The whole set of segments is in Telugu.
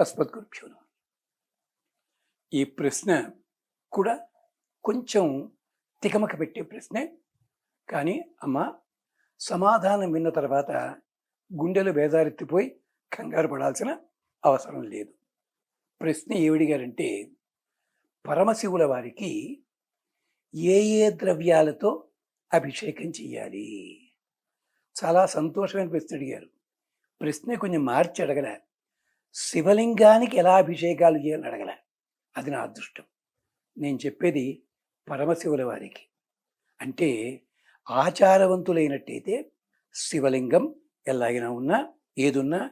అస్మద్గురుభ్యో నమః. ఈ ప్రశ్న కూడా కొంచెం తికమక పెట్టే ప్రశ్నే కానీ అమ్మ సమాధానం విన్న తర్వాత గుండెలు బేదారెత్తిపోయి కంగారు పడాల్సిన అవసరం లేదు. ప్రశ్న ఏమిడిగారంటే పరమశివుల వారికి ఏ ఏ ద్రవ్యాలతో అభిషేకం చెయ్యాలి? చాలా సంతోషమైన ప్రశ్న అడిగారు. ప్రశ్నే కొంచెం మార్చి అడగలే. శివలింగానికి ఎలా అభిషేకాలు చేయాలని అడగల. అది నా అదృష్టం. నేను చెప్పేది పరమశివుల వారికి. అంటే ఆచారవంతులైనట్టయితే శివలింగం ఎలాగైనా ఉన్నా ఏదున్నా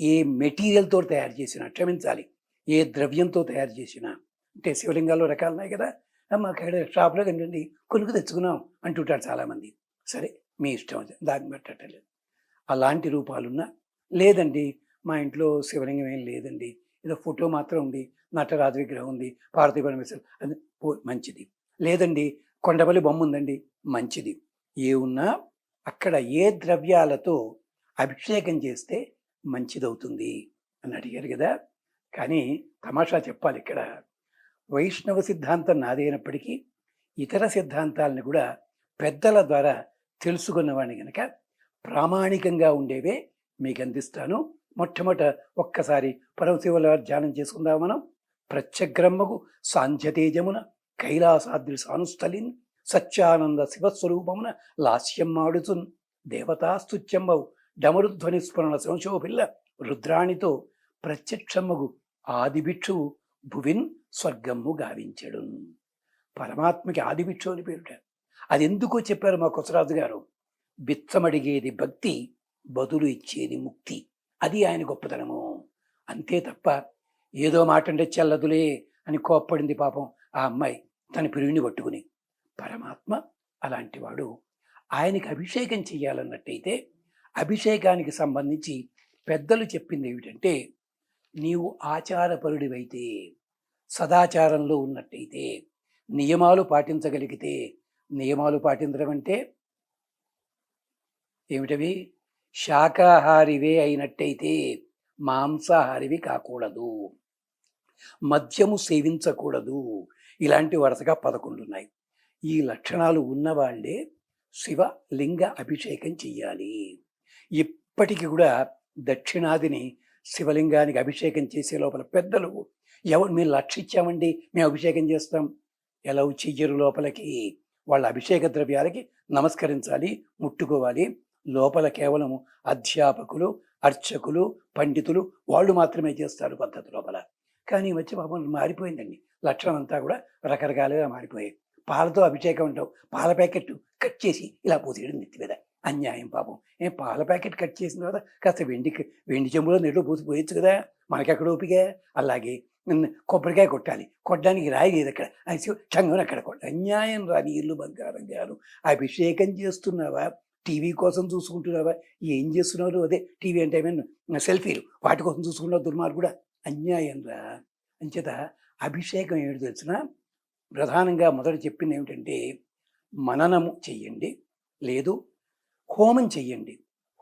ఏ మెటీరియల్తో తయారు చేసినా క్షమించాలి ఏ ద్రవ్యంతో తయారు చేసినా. అంటే శివలింగాల్లో రకాలు ఉన్నాయి కదా అమ్మ అక్కడ షాప్లో కనండి కొనుక్కు తెచ్చుకున్నాం అంటుంటారు చాలామంది. సరే మీ ఇష్టం దాన్ని పెట్టట్లేదు అలాంటి రూపాలున్నా లేదండి మా ఇంట్లో శివలింగం ఏం లేదండి. ఏదో ఫోటో మాత్రం ఉంది. నటరాజు విగ్రహం ఉంది. పార్వతీ పరమేశ్వరు అది పో- మంచిది. లేదండి కొండపల్లి బొమ్మ ఉందండి. మంచిది. ఏ ఉన్నా అక్కడ ఏ ద్రవ్యాలతో అభిషేకం చేస్తే మంచిదవుతుంది అని అడిగారు కదా. కానీ తమాషా చెప్పాలి ఇక్కడ. వైష్ణవ సిద్ధాంతం నాదైనప్పటికీ ఇతర సిద్ధాంతాలను కూడా పెద్దల ద్వారా తెలుసుకున్నవాడిని కనుక ప్రామాణికంగా ఉండేవే మీకు అందిస్తాను. మొట్టమొదట ఒక్కసారి పరమశివుల ధ్యానం చేసుకుందాం మనం. ప్రత్యగ్రహ్మకు సాంధ్యతేజమున కైలాసాద్రి సానుస్థలిన్ సత్యానంద శివస్వరూపమున లాస్యం మాడుచున్ దేవతాస్తుత్యమ్మవు డమరుధ్వని స్ఫురణ సంశోభిల్ల రుద్రాణితో ప్రత్యక్షమ్మగు ఆదిభిక్షువు భువిన్ స్వర్గమ్ము గావించడు పరమాత్మకి ఆదిభిక్షు అని పేరుట. అది ఎందుకో చెప్పారు మా కొసరాజు గారు. బిచ్చమడిగేది భక్తి బదులు ఇచ్చేది ముక్తి. అది ఆయన గొప్పతనము. అంతే తప్ప ఏదో మాట అంటే చెల్లదులే అని కోప్పడింది పాపం ఆ అమ్మాయి తన పిరివిని పట్టుకుని. పరమాత్మ అలాంటివాడు ఆయనకి అభిషేకం చేయాలన్నట్టయితే అభిషేకానికి సంబంధించి పెద్దలు చెప్పింది ఏమిటంటే నీవు ఆచారపరుడివైతే సదాచారంలో ఉన్నట్టయితే నియమాలు పాటించగలిగితే నియమాలు పాటించడం అంటే ఏమిటవి? శాకాహారివే అయినట్టయితే మాంసాహారివి కాకూడదు. మద్యము సేవించకూడదు. ఇలాంటి వరుసగా పదకొండు ఉన్నాయి ఈ లక్షణాలు ఉన్నవాళ్ళే శివ లింగ అభిషేకం చెయ్యాలి. ఇప్పటికి కూడా దక్షిణాదిని శివలింగానికి అభిషేకం చేసే లోపల పెద్దలు ఎవరు మేము లక్ష ఇచ్చామండి మేము అభిషేకం చేస్తాం. ఎలా చెయ్యరు లోపలికి? వాళ్ళ అభిషేక ద్రవ్యాలకి నమస్కరించాలి ముట్టుకోవాలి. లోపల కేవలం అధ్యాపకులు అర్చకులు పండితులు వాళ్ళు మాత్రమే చేస్తారు పద్ధతి లోపల. కానీ ఈ మధ్య పాపం మారిపోయిందండి. లక్షణం అంతా కూడా రకరకాలుగా మారిపోయాయి. పాలతో అభిషేకం ఉండవు పాల ప్యాకెట్ కట్ చేసి ఇలా పూసేయడం నెత్తి మీద అన్యాయం పాపం. ఏ పాల ప్యాకెట్ కట్ చేసిన తర్వాత కాస్త వెండి వెండి చెంబులో నెట్లో పూసి పోయొచ్చు కదా. మనకెక్కడ ఓపిక? అలాగే కొబ్బరికాయ కొట్టాలి. కొట్టడానికి రాయి లేదు అక్కడ. అది చంగం అక్కడ కొట్ట అన్యాయం రా నీళ్ళు బంగారం గారు అభిషేకం చేస్తున్నావా? టీవీ కోసం చూసుకుంటున్నావా ఏం చేస్తున్నారు? అదే టీవీ అంటే ఏమైనా సెల్ఫీలు. వాటి కోసం చూసుకున్నావు దుర్మార్గుడా అన్యాయం రా. అంచేత అభిషేకం ఏమిటి తెలిసిన? ప్రధానంగా మొదట చెప్పింది ఏమిటంటే మననము చెయ్యండి. లేదు హోమం చెయ్యండి.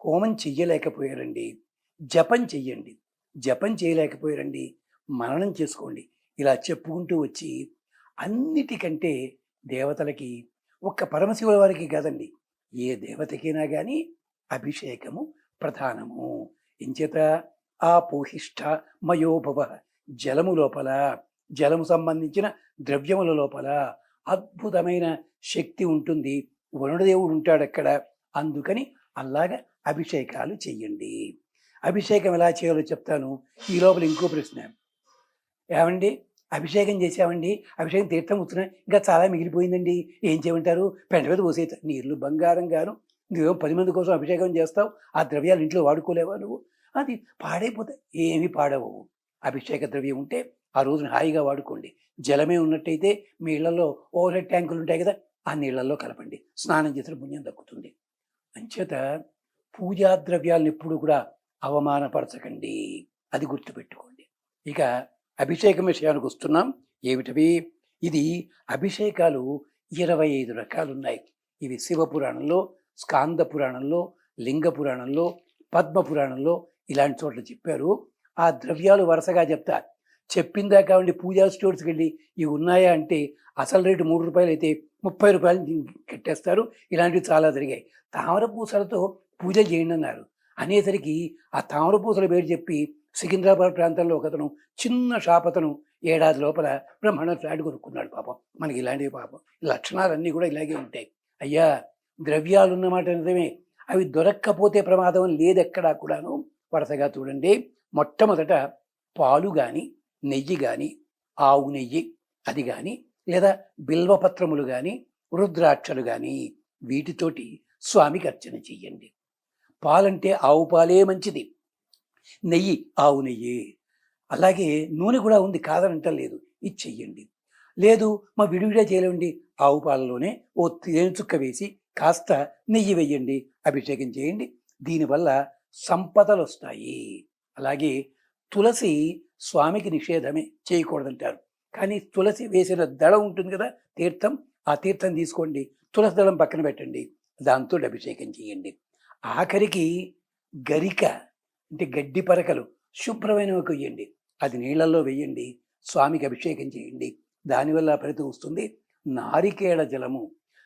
హోమం చెయ్యలేకపోయారండి. జపం చెయ్యండి. జపం చేయలేకపోయారండి. మననం చేసుకోండి. ఇలా చెప్పుకుంటూ వచ్చి అన్నిటికంటే దేవతలకి ఒక్క పరమశివుల వారికి కాదండి ఏ దేవతకైనా కానీ అభిషేకము ప్రధానము. ఎంచేత ఆ పోహిష్ట మయోభవ జలము లోపల జలము సంబంధించిన ద్రవ్యముల లోపల అద్భుతమైన శక్తి ఉంటుంది. వరుణదేవుడు ఉంటాడు అక్కడ. అందుకని అలాగ అభిషేకాలు చెయ్యండి అభిషేకం ఎలా చేయాలో చెప్తాను. ఈ లోపల ఇంకో ప్రశ్న. ఏమండి? అభిషేకం చేసామండి అభిషేకం తీర్థం వస్తున్నాయి ఇంకా చాలా మిగిలిపోయిందండి. ఏం చేయమంటారు? పెంట మీద పోసేది నీళ్ళు బంగారం గాను. నువ్వేం పది మంది కోసం అభిషేకం చేస్తావు. ఆ ద్రవ్యాలు ఇంట్లో వాడుకోలేవా నువ్వు? అది పాడైపోతాయి ఏమి పాడవు. అభిషేక ద్రవ్యం ఉంటే ఆ రోజున హాయిగా వాడుకోండి. జలమే ఉన్నట్టయితే మీ ఇళ్ళలో ఓవర్ హెడ్ ట్యాంకులు ఉంటాయి కదా ఆ నీళ్ళల్లో కలపండి. స్నానం చేసిన పుణ్యం దక్కుతుంది. అంచేత పూజా ద్రవ్యాలను ఎప్పుడు కూడా అవమానపరచకండి. అది గుర్తుపెట్టుకోండి. ఇక అభిషేకం విషయానికి వస్తున్నాం. ఏమిటవి? ఇది అభిషేకాలు ఇరవై ఐదు రకాలు ఉన్నాయి ఇవి శివ పురాణంలో స్కాంద పురాణంలో లింగ పురాణంలో పద్మ పురాణంలో ఇలాంటి చోట్ల చెప్పారు. ఆ ద్రవ్యాలు వరుసగా చెప్తా. చెప్పిందా కావండి పూజా స్టోర్స్కి వెళ్ళి ఇవి ఉన్నాయా అంటే అసలు రేటు మూడు రూపాయలు అయితే ముప్పై రూపాయలు కట్టేస్తారు. ఇలాంటివి చాలా జరిగాయి. తామర పూసలతో పూజ చేయండి అన్నారు. అనేసరికి ఆ తామర పూసల పేరు చెప్పి సికింద్రాబాద్ ప్రాంతంలో ఒకతను చిన్న షాపతను ఏడాది లోపల బ్రహ్మాండ ఫ్లాట్ కొనుక్కున్నాడు పాపం. మనకి ఇలాంటివి పాపం. లక్షణాలన్నీ కూడా ఇలాగే ఉంటాయి. అయ్యా ద్రవ్యాలు ఉన్నమాట నిజమే. అవి దొరక్కపోతే ప్రమాదం లేదెక్కడా కూడాను వరుసగా చూడండి. మొట్టమొదట పాలు కానీ నెయ్యి కానీ ఆవు నెయ్యి అది కానీ లేదా బిల్వపత్రములు కానీ రుద్రాక్షలు కానీ వీటితోటి స్వామికి అర్చన చెయ్యండి. పాలంటే ఆవు పాలే మంచిది. నెయ్యి ఆవు నెయ్యి. అలాగే నూనె కూడా ఉంది కాదనంటలేదు ఇది చెయ్యండి. లేదు మా విడివిడిగా చేయలేండి ఆవు పాలలోనే ఓ తేనె చుక్క వేసి కాస్త నెయ్యి వేయండి. అభిషేకం చేయండి. దీనివల్ల సంపదలు వస్తాయి అలాగే తులసి స్వామికి నిషేధమే చేయకూడదంటారు. కానీ తులసి వేసిన దళం ఉంటుంది కదా తీర్థం ఆ తీర్థం తీసుకోండి. తులసి దళం పక్కన పెట్టండి. దాంతో అభిషేకం చేయండి. ఆఖరికి గరిక అంటే గడ్డి పరకలు శుభ్రమైనవి కొయ్యండి అది నీళ్ళలో వేయండి స్వామికి అభిషేకం చేయండి. దానివల్ల ఫలితం వస్తుంది. నారికేళ జలము.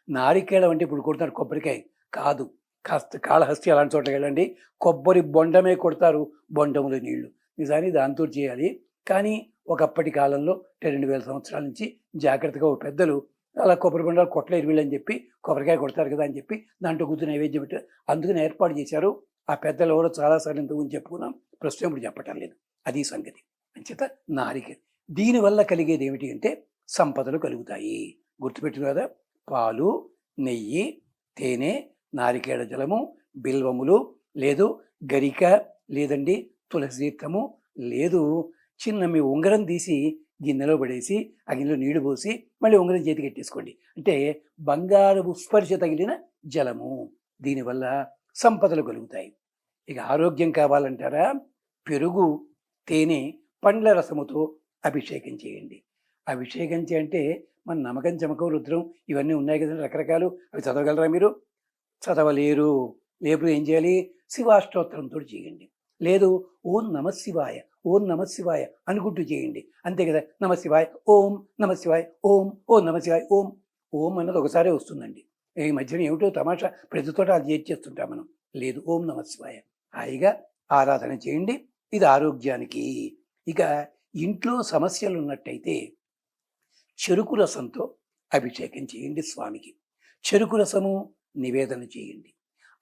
నారికేళం అంటే ఇప్పుడు కొడతారు కొబ్బరికాయ. కాదు కాస్త కాళహస్తి అలాంటి చోట్లకి వెళ్ళండి. కొబ్బరి బొండమే కొడతారు బొండములు నీళ్ళు నిజాన్ని దాంతో చేయాలి. కానీ ఒకప్పటి కాలంలో రెండు వేల సంవత్సరాల నుంచి జాగ్రత్తగా ఓ పెద్దలు అలా కొబ్బరి బొండాలు కొట్టలేరు వీళ్ళని చెప్పి కొబ్బరికాయ కొడతారు కదా అని చెప్పి దాంట్లో గుర్తు నైవేద్యం పెట్టారు. అందుకని ఏర్పాటు చేశారు. ఆ పెద్దలు ఎవరో చాలాసార్లు ఇంతకుముందు చెప్పుకున్నాం. ప్రస్తుతం ఇప్పుడు చెప్పటం లేదు. అది సంగతి. అంచేత నారిక. దీనివల్ల కలిగేది ఏమిటి అంటే సంపదలు కలుగుతాయి. గుర్తుపెట్టిన కదా పాలు నెయ్యి తేనె నారికేళ జలము బిల్వములు లేదు గరిక లేదండి తులసి తీర్థము లేదు చిన్న మీ ఉంగరం తీసి గిన్నెలో పడేసి ఆ గిన్నెలో నీళ్ళు పోసి మళ్ళీ ఉంగరం చేతికి ఎట్టేసుకోండి. అంటే బంగారపు స్పర్శ తగిలిన జలము. దీనివల్ల సంపదలు కలుగుతాయి. ఇక ఆరోగ్యం కావాలంటారా? పెరుగు తేనె పండ్ల రసముతో అభిషేకం చేయండి. అభిషేకం చేయంటే మన నమ్మకం చమకం రుద్రం ఇవన్నీ ఉన్నాయి కదండి రకరకాలు. అవి చదవగలరా మీరు? చదవలేరు. లేపు ఏం చేయాలి? శివాష్టోత్తరంతో చేయండి. లేదు ఓం నమ శివాయ ఓం నమ శివాయ అనుకుంటూ చేయండి. అంతే కదా? నమ శివాయ ఓం నమ శివాయ ఓం ఓం నమ శివాయ ఓం. ఓం అన్నది ఒకసారి వస్తుందండి. ఈ మధ్యన ఏమిటో తమాషా ప్రతితోట అది చేర్చేస్తుంటాం మనం. లేదు ఓం నమ శివాయ. హాయిగా ఆరాధన చేయండి ఇది ఆరోగ్యానికి. ఇక ఇంట్లో సమస్యలు ఉన్నట్టయితే చెరుకు రసంతో అభిషేకం చేయండి స్వామికి. చెరుకు రసము నివేదన చేయండి.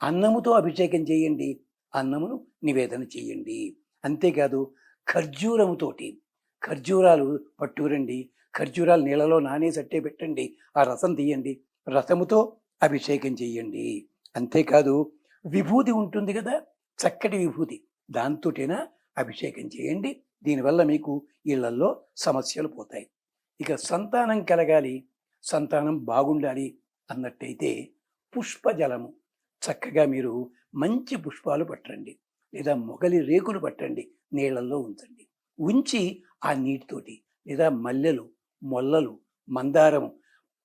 అన్నముతో అభిషేకం చేయండి అన్నమును నివేదన చేయండి. అంతేకాదు ఖర్జూరముతోటి ఖర్జూరాలు పట్టుకురండి ఖర్జూరాలు నీళ్ళలో నానేసట్టే పెట్టండి ఆ రసం తీయండి. రసముతో అభిషేకం చేయండి. అంతేకాదు విభూతి ఉంటుంది కదా చక్కటి విభూతి. దాంతోటైనా అభిషేకం చేయండి. దీనివల్ల మీకు ఇళ్ళల్లో సమస్యలు పోతాయి. ఇక సంతానం కలగాలి సంతానం బాగుండాలి అన్నట్టయితే పుష్పజలము. చక్కగా మీరు మంచి పుష్పాలు పట్టండి. లేదా మొగలి రేకులు పట్టండి నీళ్ళల్లో ఉంచండి. ఉంచి ఆ నీటితోటి లేదా మల్లెలు మొల్లలు మందారము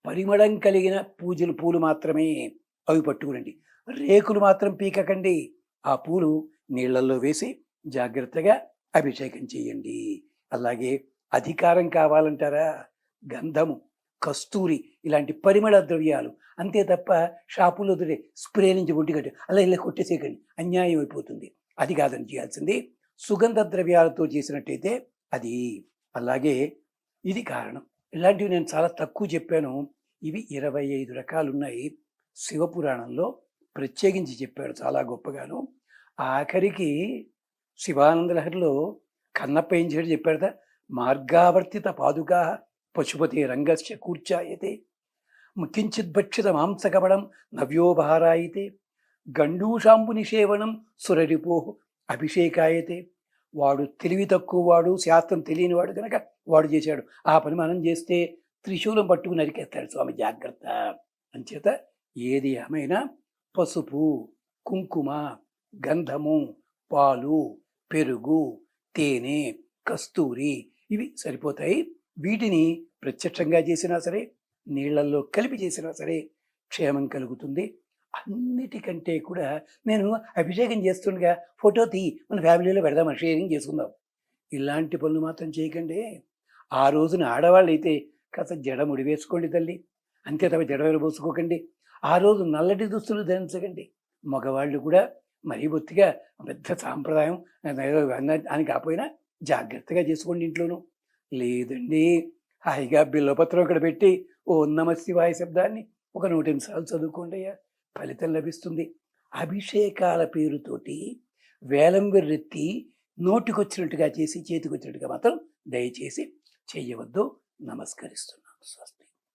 పరిమళం కలిగిన పూజలు పూలు మాత్రమే అవి పట్టుకునండి రేకులు మాత్రం పీకకండి. ఆ పూలు నీళ్ళల్లో వేసి జాగ్రత్తగా అభిషేకం చేయండి. అలాగే అధికారం కావాలంటారా? గంధము కస్తూరి ఇలాంటి పరిమళ ద్రవ్యాలు అంతే తప్ప షాపులో దొరే స్ప్రే నుంచి ఒంటిగట్టు అలా ఇలా కొట్టేసేయకండి. అన్యాయం అయిపోతుంది. అది కాదని చేయాల్సింది. సుగంధ ద్రవ్యాలతో చేసినట్టయితే అది. అలాగే ఇది కారణం. ఇలాంటివి నేను చాలా తక్కువ చెప్పాను. ఇవి ఇరవై ఐదు రకాలు ఉన్నాయి శివపురాణంలో ప్రత్యేకించి చెప్పాడు చాలా గొప్పగాను. ఆఖరికి శివానందలహరిలో కన్నప్ప ఏం చేయడం చెప్పాడట? మార్గావర్తిత పాదుగా పశుపతి రంగస్య కూర్చాయతే. కించిత్ భక్షిత మాంసకపడం నవ్యోపహారాయితే గండూషాంబు నిషేవణం సురరిపో అభిషేకాయతే. వాడు తెలివి తక్కువ వాడు శాస్త్రం తెలియనివాడు కనుక వాడు చేశాడు. ఆ పని మనం చేస్తే త్రిశూలం పట్టుకుని నరికేస్తాడు స్వామి జాగ్రత్త. అంచేత ఏది ఏమైనా పసుపు కుంకుమ గంధము పాలు పెరుగు తేనె కస్తూరి ఇవి సరిపోతాయి. వీటిని ప్రత్యక్షంగా చేసినా సరే నీళ్ళల్లో కలిపి చేసినా సరే క్షేమం కలుగుతుంది. అన్నిటికంటే కూడా నేను అభిషేకం చేస్తుండగా ఫోటో తీ మన ఫ్యామిలీలో పెడదాం షేరింగ్ చేసుకుందాం. ఇలాంటి పనులు మాత్రం చేయకండి. ఆ రోజున ఆడవాళ్ళు అయితే కాస్త జడ ముడి వేసుకోండి తల్లి. అంతే తప్ప జడ పోసుకోకండి. ఆ రోజు నల్లటి దుస్తులు ధరించకండి. మగవాళ్ళు కూడా మరీ బొత్తిగా పెద్ద సాంప్రదాయం. అని కాకపోయినా జాగ్రత్తగా చేసుకోండి ఇంట్లోనూ. లేదండి హాయిగా బిల్లపత్రం ఇక్కడ పెట్టి ఓ నమ శివాయ శబ్దాన్ని ఒక నూట ఎనిమిది చదువుకోండి అయ్యా. ఫలితం లభిస్తుంది. అభిషేకాల పేరుతోటి వేలం వెర్రెత్తి నోటికొచ్చినట్టుగా చేసి చేతికొచ్చినట్టుగా మాత్రం దయచేసి చెయ్యవద్దు నమస్కరిస్తున్నాను. స్వస్తి